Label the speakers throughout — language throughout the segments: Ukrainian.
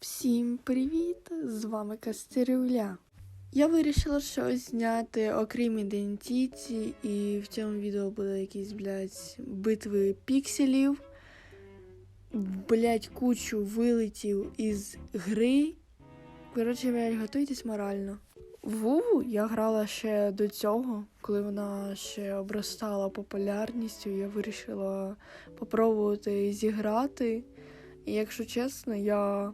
Speaker 1: Всім привіт! З вами Кастерюля. Я вирішила щось зняти окрім ідентіті, і в цьому відео буде якісь, блядь, битви пікселів. Блядь, кучу вилетів із гри. Коротше, блядь, готуйтесь морально. В Вову я грала ще до цього, коли вона ще обростала популярністю. Я вирішила попробувати зіграти. І якщо чесно, я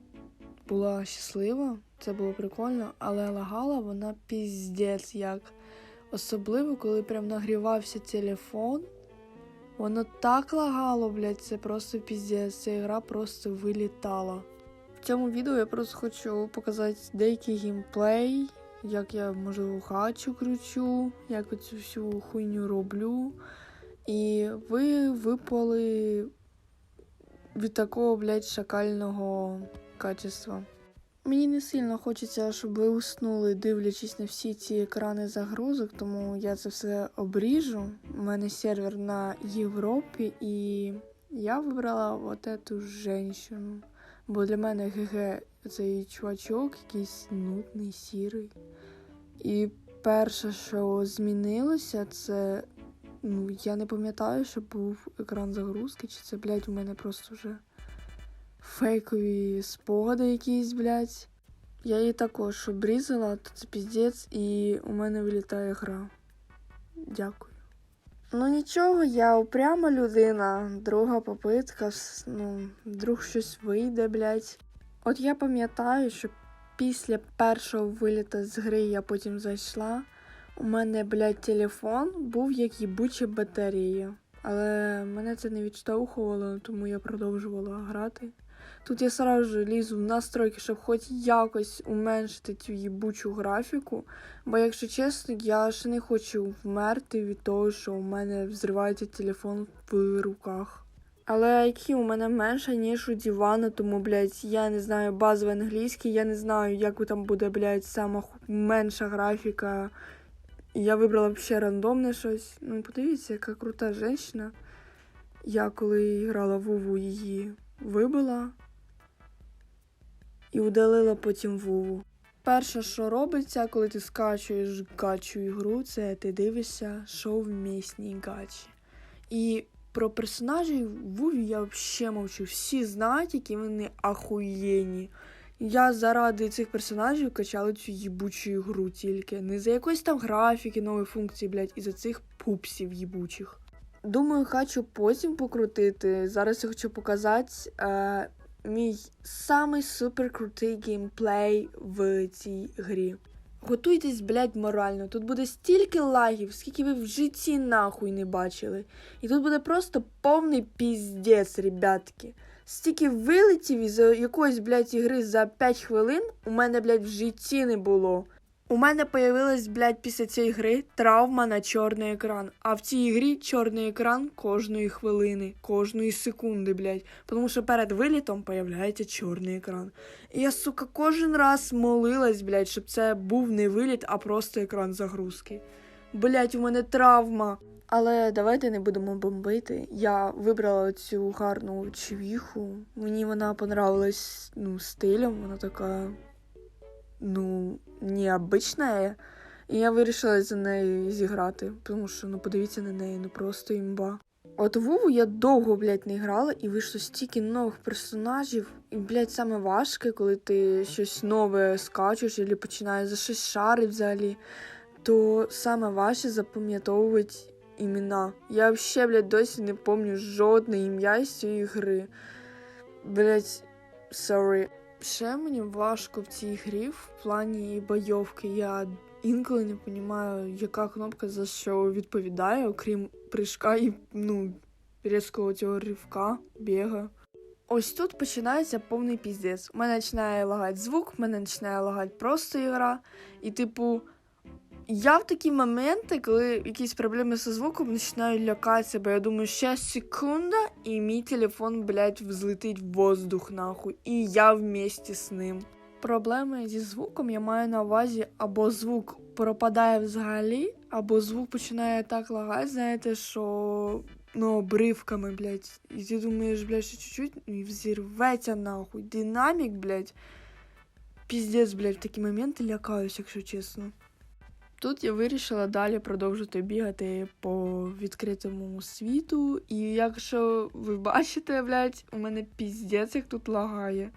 Speaker 1: була щаслива, це було прикольно, але лагала вона піздець як. Особливо, коли прям нагрівався телефон. Воно так лагало, блядь, це просто піздець. Ця гра просто вилітала. В цьому відео я просто хочу показати деякий геймплей, як я можливо хачу кручу, як оцю всю хуйню роблю. І ви випали від такого, блядь, шакального качества. Мені не сильно хочеться, щоб ви уснули, дивлячись на всі ці екрани загрузок, тому я це все обріжу. У мене сервер на Європі, і я вибрала от эту женщину. Бо для мене ГГ цей чувачок якийсь нудний, сірий. І перше, що змінилося, це. Ну, я не пам'ятаю, що був екран загрузки, чи це, блядь, у мене просто вже фейкові спогади якісь, блядь. Я її також обрізала, то це піздець, і у мене вилітає гра. Дякую. Ну нічого, я упряма людина, друга попитка, ну, вдруг щось вийде, блядь. От я пам'ятаю, що після першого виліта з гри я потім зайшла. У мене, блядь, телефон був як їбуча батарея. Але мене це не відштовхувало, тому я продовжувала грати. Тут я сразу же лізу в настройки, щоб хоч якось уменшити цю їбучу графіку. Бо, якщо чесно, я ще не хочу вмерти від того, що у мене взривається телефон в руках. Але IQ у мене менше, ніж у Дівана, тому, блядь, я не знаю базовий англійський, я не знаю, як там буде, блядь, сама менша графіка. Я вибрала ще рандомне щось. Ну, подивіться, яка крута жінка. Я коли грала в Вову, її вибила і удалила потім Вову. Перше, що робиться, коли ти скачуєш гачу ігру, це ти дивишся, що в місній гачі. І про персонажів в Вові я взагалі мовчу. Всі знають, які вони ахуєнні. Я заради цих персонажів качала цю їбучу ігру тільки. Не за якоїсь там графіки, нової функції, блядь, і за цих пупсів їбучих. Думаю, хочу потім покрутити. Зараз я хочу показати е, мій самий супер крутий геймплей в цій грі. Готуйтесь, блядь, морально. Тут буде стільки лагів, скільки ви в житті нахуй не бачили. І тут буде просто повний піздець, ребятки. Стільки вилетів із якоїсь, блядь, ігри за 5 хвилин у мене, блядь, в житті не було. У мене появилась, блядь, після цієї гри травма на чорний екран. А в цій ігрі чорний екран кожної хвилини, кожної секунди, блядь. Тому що перед вилітом появляється чорний екран. І я, сука, кожен раз молилась, блядь, щоб це був не виліт, а просто екран загрузки. Блядь, у мене травма. Але давайте не будемо бомбити. Я вибрала цю гарну чвіху. Мені вона понравилась ну, стилем, вона така, ну, необычная. І я вирішила за неї зіграти, тому що ну подивіться на неї, ну просто імба. От Вову я довго, блядь, не грала, і вийшло стільки нових персонажів. І, блядь, саме важке, коли ти щось нове скачуєш, або починаєш за щось шарить взагалі, то саме важче запам'ятовувати імена. Я взагалі, блядь, досі не пам'ятаю жодне ім'я з цієї гри. Блядь, sorry. Ще мені важко в цій грі в плані бойовки. Я інколи не розумію, яка кнопка за що відповідає, окрім прыжка і ну, різкого цього ривка, біга. Ось тут починається повний піздець. У мене починає лагати звук, в мене починає лагати просто ігра. І, типу, я в такі моменти, коли якісь проблеми зі звуком починаю лякатися, бо я думаю, ще секунда, і мій телефон, блядь, взлетить в воздух, нахуй. І я вместе з ним. Проблеми зі звуком я маю на увазі або звук пропадає взагалі, або звук починає так лагати, знаєте, що ну, обривками, блядь. І ти думаєш, блядь, що чуть-чуть і взірветься нахуй. Динамік, блядь. Піздець, блядь, в такі моменти лякаюсь, якщо чесно. Тут я вирішила далі продовжити бігати по відкритому світу. І якщо ви бачите, блядь, у мене піздець як тут лагає.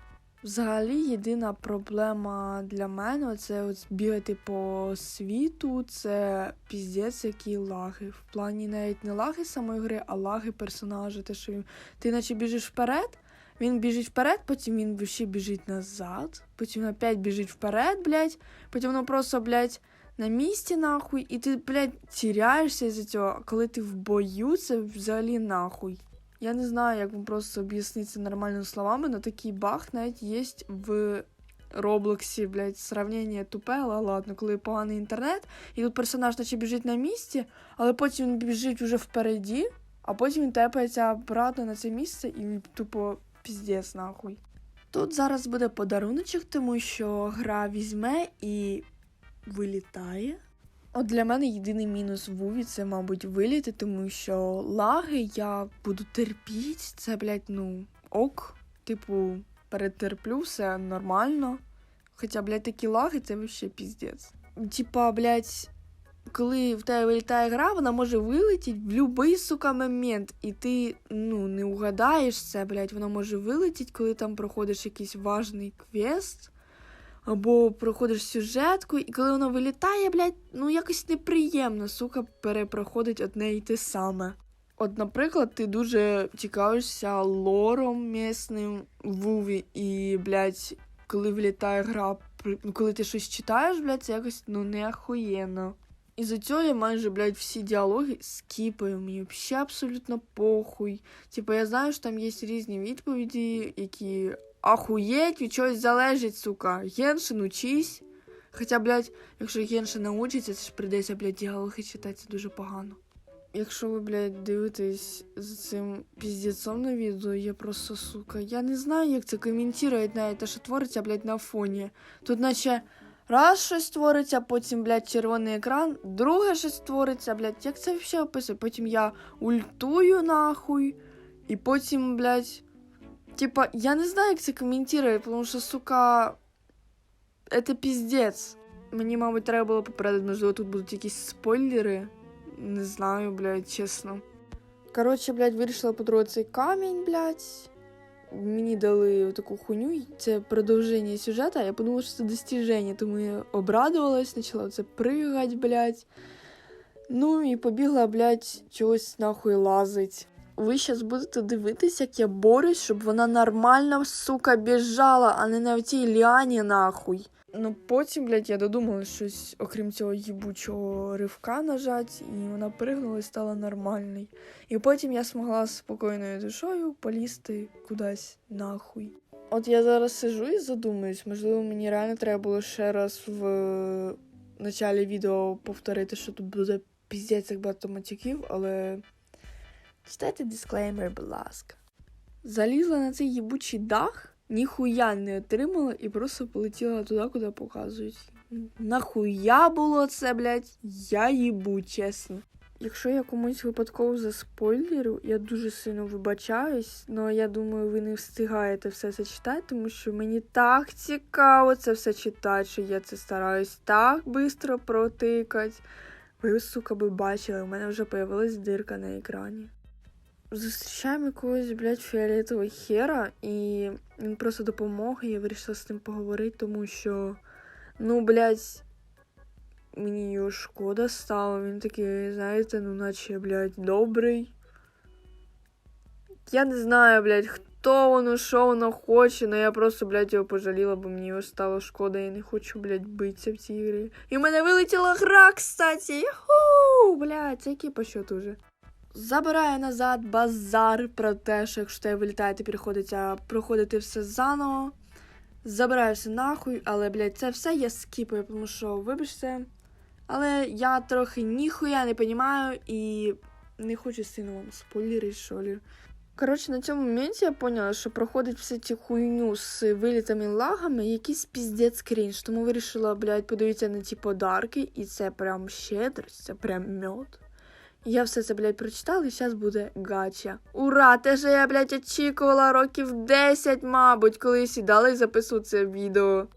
Speaker 1: Взагалі, єдина проблема для мене це от бігати по світу, це піздець, які лаги. В плані навіть не лаги самої гри, а лаги персонажа. Те, що ти наче біжиш вперед, він біжить вперед, потім він ще біжить назад, потім опять біжить вперед, блядь, потім воно просто, блядь, на місці нахуй, і ти, блядь, тіряєшся з цього. Коли ти в бою, це взагалі нахуй. Я не знаю, як вам просто об'яснити нормальними словами, але такий баг навіть є в Роблоксі, блядь, сравнення тупе, але ладно, коли поганий інтернет, і тут персонаж наче біжить на місці, але потім він біжить уже впереді, а потім він тепається обратно на це місце і тупо піздець нахуй. Тут зараз буде подаруночок, тому що гра візьме і вилітає. От для мене єдиний мінус в Вуві це, мабуть, виліти, тому що лаги я буду терпіти. Це, блядь, ну, ок. Типу, перетерплю, все нормально. Хоча, блядь, такі лаги це вообще піздець. Типа, блядь, коли в тебе вилітає гра, вона може вилетіти в будь-який, сука, момент. І ти, ну, не угадаєш це, блядь, вона може вилетіти, коли там проходиш якийсь важний квест. Або проходиш сюжетку, і коли воно вилітає, блядь, ну якось неприємно, сука, перепроходить одне і те саме. От, наприклад, ти дуже цікавишся лором місним в і, блядь, коли вилітає гра, ну, коли ти щось читаєш, блядь, це якось ну не ахуєнно. І за цього я майже, блядь, всі діалоги скіпаю, мені взагалі абсолютно похуй. Типу, я знаю, що там є різні відповіді, які ахуєть, від чогось залежить, сука. Геншин, учись. Хоча, блядь, якщо Геншин научиться, це ж прийдеться, блядь, діалоги читати, дуже погано. Якщо ви, блядь, дивитесь за цим піздецом на відео, я просто, сука, я не знаю, як це коментувати навіть те, що твориться, блядь, на фоні. Тут наче раз щось твориться, потім, блядь, червоний екран, друге щось твориться, блядь, як це взагалі описує? Потім я ультую нахуй, і потім, блядь, Типа, я не знаю, як це коментувати, тому що, сука, це піздець. Мені, мабуть, треба було попередити, можливо, тут будуть якісь спойлери. Не знаю, блядь, чесно. Коротше, блядь, вирішила потрогати цей камінь, блядь. Мені дали таку хуйню, і це продовження сюжету, а я подумала, що це достіження, тому я обрадувалась, почала це пригать, блядь. Ну і побігла, блядь, чогось нахуй лазить. Ви зараз будете дивитись, як я борюсь, щоб вона нормально, сука, біжала, а не на цій ліані нахуй. Ну потім, блядь, я додумала щось, окрім цього їбучого ривка нажать, і вона пригнула і стала нормальною. І потім я змогла спокійною душою полізти кудись нахуй. От я зараз сижу і задумуюсь, можливо, мені реально треба було ще раз в е, началі відео повторити, що тут буде піздець як багато матюків, але. Читайте дисклеймер, будь ласка. Залізла на цей їбучий дах, ніхуя не отримала і просто полетіла туди, куди показують. Нахуя було це, блядь? Я їбу, чесно. Якщо я комусь випадково заспойлерю, я дуже сильно вибачаюсь, але я думаю, ви не встигаєте все це читати, тому що мені так цікаво це все читати, що я це стараюсь так швидко протикати. Ви, сука, би бачили, у мене вже появилась дирка на екрані. Зустрічаємо якогось, блядь, фіолетового хера, і він просто допомог, і я вирішила з ним поговорити, тому що, ну, блядь, мені його шкода стало. Він такий, знаєте, ну, наче, блядь, добрий. Я не знаю, блядь, хто воно, що воно хоче, але я просто, блядь, його пожаліла, бо мені його стало шкода, я не хочу, блядь, битися в цій грі. І в мене вилетіла гра, кстати. Яху! Блядь, це який по счету вже? Забирає назад базар про те, що якщо ти приходиться проходити все заново. Забираю все нахуй, але, блядь, це все я скіпаю, тому що, вибачте. Але я трохи ніхуя не розумію і не хочу сильно вам спойлерити, що ли. Коротше, на цьому моменті я поняла, що проходить всю цю хуйню з вилітами і лагами якийсь піздець крінж. Тому вирішила, блядь, подивитися на ті подарки, і це прям щедрость, це прям мед. Я все це, блядь, прочитала, і зараз буде гача. Ура! Те, що я, блядь, очікувала років 10, мабуть, коли сідала і записувала це відео.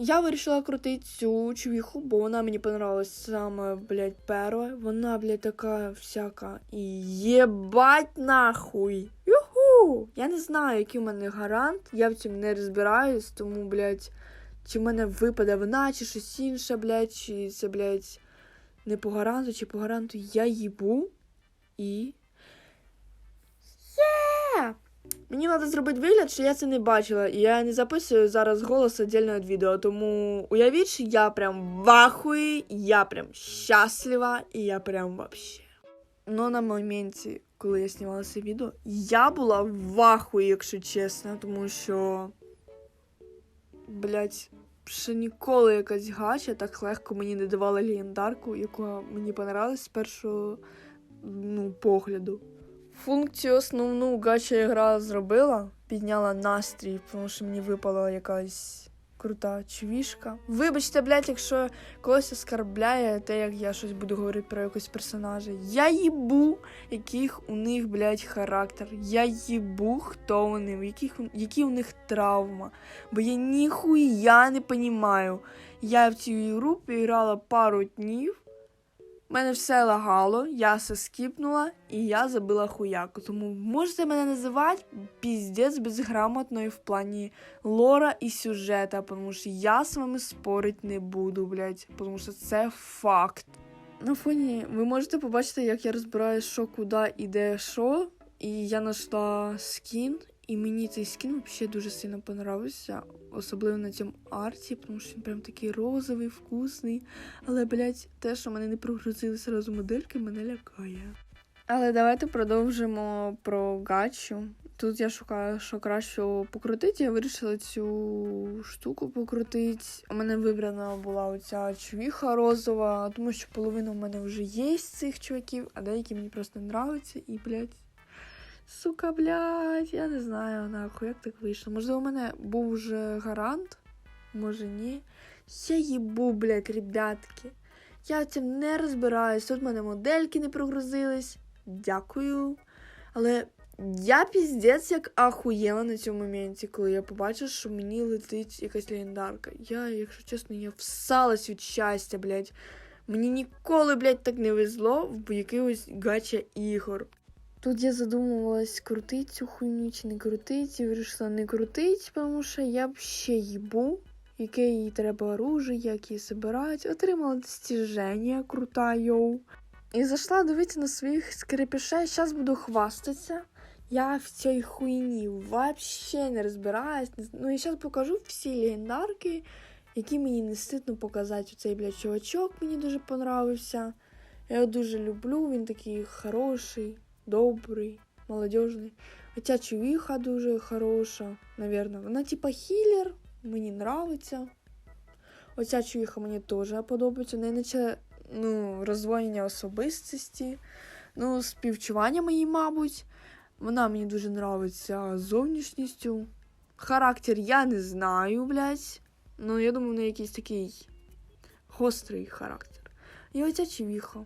Speaker 1: Я вирішила крутити цю чувіху, бо вона мені понравилась саме, блядь, перша. Вона, блядь, така всяка. І єбать нахуй. Юху! Я не знаю, який у мене гарант. Я в цьому не розбираюсь, тому, блядь, чи в мене випаде вона, чи щось інше, блядь, чи це, блядь, не по гаранту, чи по гаранту я їбу. І. Є! Мені треба зробити вигляд, що я це не бачила, і я не записую зараз голос віддільно від відео. Тому уявіть, що я прям в ахуї, я прям щаслива, і я прям вообще. Ну, на моменті, коли я знімала це відео, я була в ахуї, якщо чесно, тому що. Блять, ще ніколи якась гача так легко мені не давала легендарку, яка мені понравилась з першого ну, погляду. Функцію основну гача гра зробила, підняла настрій, тому що мені випала якась крута чвішка. Вибачте, блядь, якщо когось оскарбляє те, як я щось буду говорити про якогось персонажа. Я їбу, яких у них, блядь, характер. Я їбу, хто вони, яких, які у них травма. Бо я ніхуя не понімаю. Я в цій групі грала пару днів. У мене все лагало, я все скіпнула і я забила хуяку. Тому можете мене називати піздець безграмотною в плані лора і сюжета, тому що я з вами спорить не буду, блядь, тому що це факт. На фоні ви можете побачити, як я розбираю, що куди іде що. І я знайшла скін, і мені цей скін взагалі дуже сильно понравився, особливо на цьому арті, тому що він прям такий розовий, вкусний. Але, блядь, те, що мене не прогрузили сразу модельки, мене лякає. Але давайте продовжимо про гачу. Тут я шукаю, що краще покрутити. Я вирішила цю штуку покрутити. У мене вибрана була оця чвіха розова, тому що половина у мене вже є з цих чуваків, а деякі мені просто не нравляться. І, блядь, сука, блядь, я не знаю, нахуй, як так вийшло. Можливо, у мене був вже гарант, може ні. Я їбу, блядь, ребятки. Я цим не розбираюсь. Тут в мене модельки не прогрузились. Дякую. Але я піздець як ахуєла на цьому моменті, коли я побачила, що мені летить якась легендарка. Я, якщо чесно, я всалась від щастя, блядь. Мені ніколи, блядь, так не везло в якихось гача ігор. Тут я задумувалась, крутить цю хуйню чи не крутить, і вирішила не крутить, тому що я б ще їбу, яке їй треба оружие, як її збирати. Отримала достіження, крута йоу. І зайшла дивитися на своїх скрипішей. Зараз буду хвастатися. Я в цій хуйні вообще не розбираюсь. Ну і зараз покажу всі легендарки, які мені не стидно показати. Цей блядь, чувачок мені дуже понравився. Я його дуже люблю, він такий хороший, добрий, молодіжний. Хоча чувіха дуже хороша, навірно. Вона типа хілер, мені нравиться. Оця чувіха мені теж подобається. Не наче ну, роздвоєння особистості, ну, співчування мої, мабуть. Вона мені дуже нравиться зовнішністю. Характер я не знаю, блядь. Ну, я думаю, в неї якийсь такий гострий характер. І оця чувіха.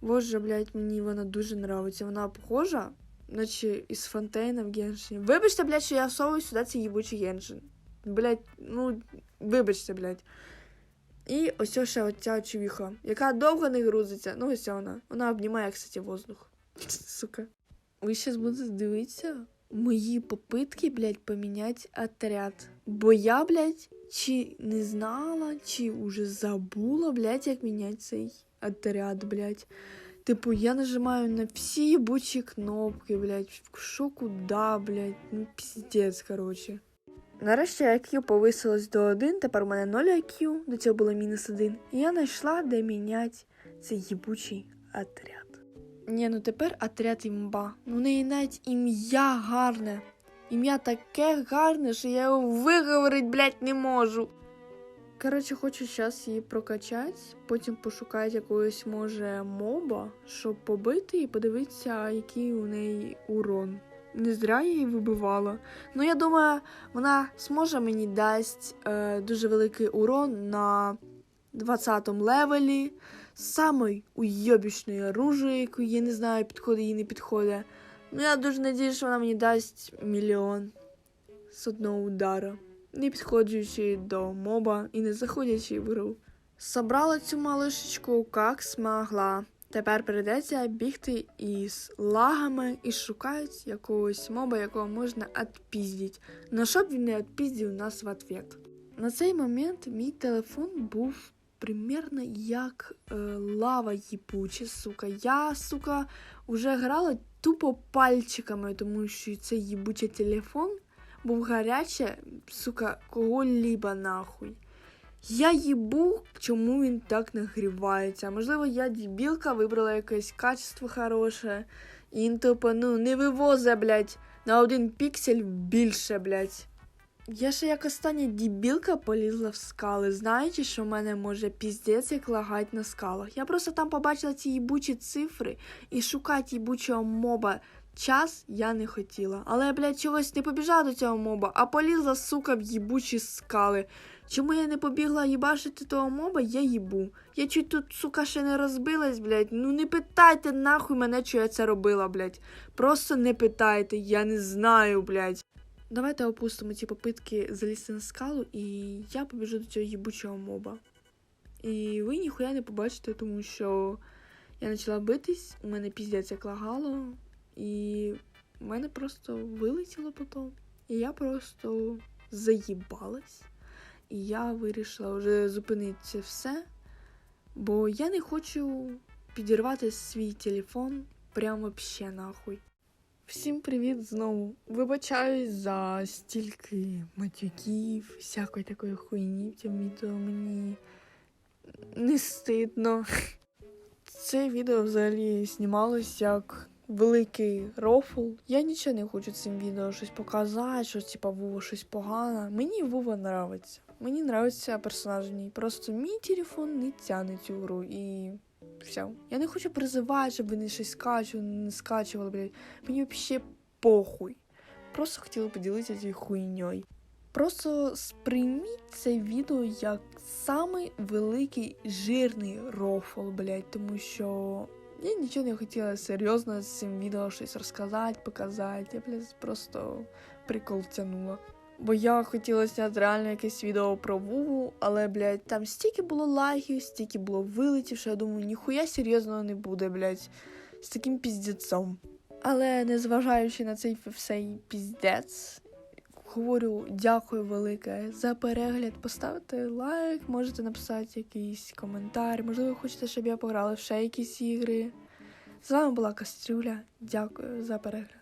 Speaker 1: Боже, блядь, мені вона дуже нравиться. Вона похожа, наче із Фонтейна в Геншині. Вибачте, блядь, що я всовую сюди цей їбучий Геншин. Блядь, ну, вибачте, блядь. І ось ще оця чувіха, яка довго не грузиться. Ну, ось вона. Вона обнімає, кстати, воздух. Сука. Ви зараз будете дивитися мої попитки, блядь, поміняти отряд. Бо я, блядь, чи не знала, чи уже забула, блядь, як міняти цей отряд, блядь. Типу, я нажимаю на всі єбучі кнопки, блядь. Що куди, блядь. Ну, піздець, короче. Нарешті IQ повисилось до 1, тепер у мене 0 IQ, до цього було мінус 1. І я знайшла, де міняти цей їбучий отряд. Ні, ну тепер отряд імба. Ну в неї навіть ім'я гарне. Ім'я таке гарне, що я його виговорити, блядь, не можу. Коротше, хочу зараз її прокачати, потім пошукати якогось, може, моба, щоб побити і подивитися, який у неї урон. Не зря я її вибивала. Ну, я думаю, вона зможе мені дасть е, дуже великий урон на 20 левелі самої уйобічної оружие, яку я не знаю, підходить їй не підходить. Ну я дуже надіюсь, що вона мені дасть мільйон з одного удара, не підходячи до моба і не заходячи в гру. Собрала цю малишечку як смогла. Тепер прийдеться бігти із лагами і шукають якогось моба, якого можна відпіздіть. Ну щоб він не відпіздив нас в ответ. На цей момент мій телефон був примерно як е, лава їбуча, сука. Я, сука, вже грала тупо пальчиками, тому що цей їбучий телефон був гаряче, сука, кого-либо нахуй. Я їбу, чому він так нагрівається. Можливо, я дебілка вибрала якесь качество хороше. І він тупо, ну, не вивозить, блядь, на один піксель більше, блядь. Я ще як остання дебілка полізла в скали, знаючи, що в мене може піздець як лагать на скалах. Я просто там побачила ці їбучі цифри і шукати їбучого моба час я не хотіла. Але я, блядь, чогось не побіжала до цього моба, а полізла, сука, в їбучі скали. Чому я не побігла їбашити того моба, я їбу. Я чуть тут, сука, ще не розбилась, блядь. Ну не питайте нахуй мене, що я це робила, блядь. Просто не питайте, я не знаю, блядь. Давайте опустимо ці попитки залізти на скалу, і я побіжу до цього їбучого моба. І ви ніхуя не побачите, тому що я почала битись, у мене піздець як лагало, і в мене просто вилетіло потім. І я просто заїбалась. І я вирішила вже зупинити це все, бо я не хочу підірвати свій телефон прямо вообще нахуй. Всім привіт знову. Вибачаюсь за стільки матюків, всякої такої хуйні відео мені не стидно. Це відео взагалі знімалось як великий рофл. Я нічого не хочу цим відео щось показати, що типа Вова щось погане. Мені Вова нравиться. Мені нравиться персонаж в ній. Просто мій телефон не тягне цю гру і все. Я не хочу призивати, щоб вони щось скачували, не скачували, блядь. Мені взагалі похуй. Просто хотіла поділитися цією хуйньою. Просто сприйміть це відео як самий великий жирний рофл, блядь, тому що я нічого не хотіла серйозно з цим відео щось розказати, показати. Я, блядь, просто прикол тянула. Бо я хотіла зняти реально якесь відео про Вуву, але, блядь, там стільки було лагів, стільки було вилетів, що я думаю, ніхуя серйозного не буде, блядь, з таким піздецом. Але незважаючи на цей всей піздець, говорю дякую велике за перегляд. Поставте лайк, можете написати якийсь коментар. Можливо, хочете, щоб я пограла в ще якісь ігри. З вами була Кастрюля. Дякую за перегляд.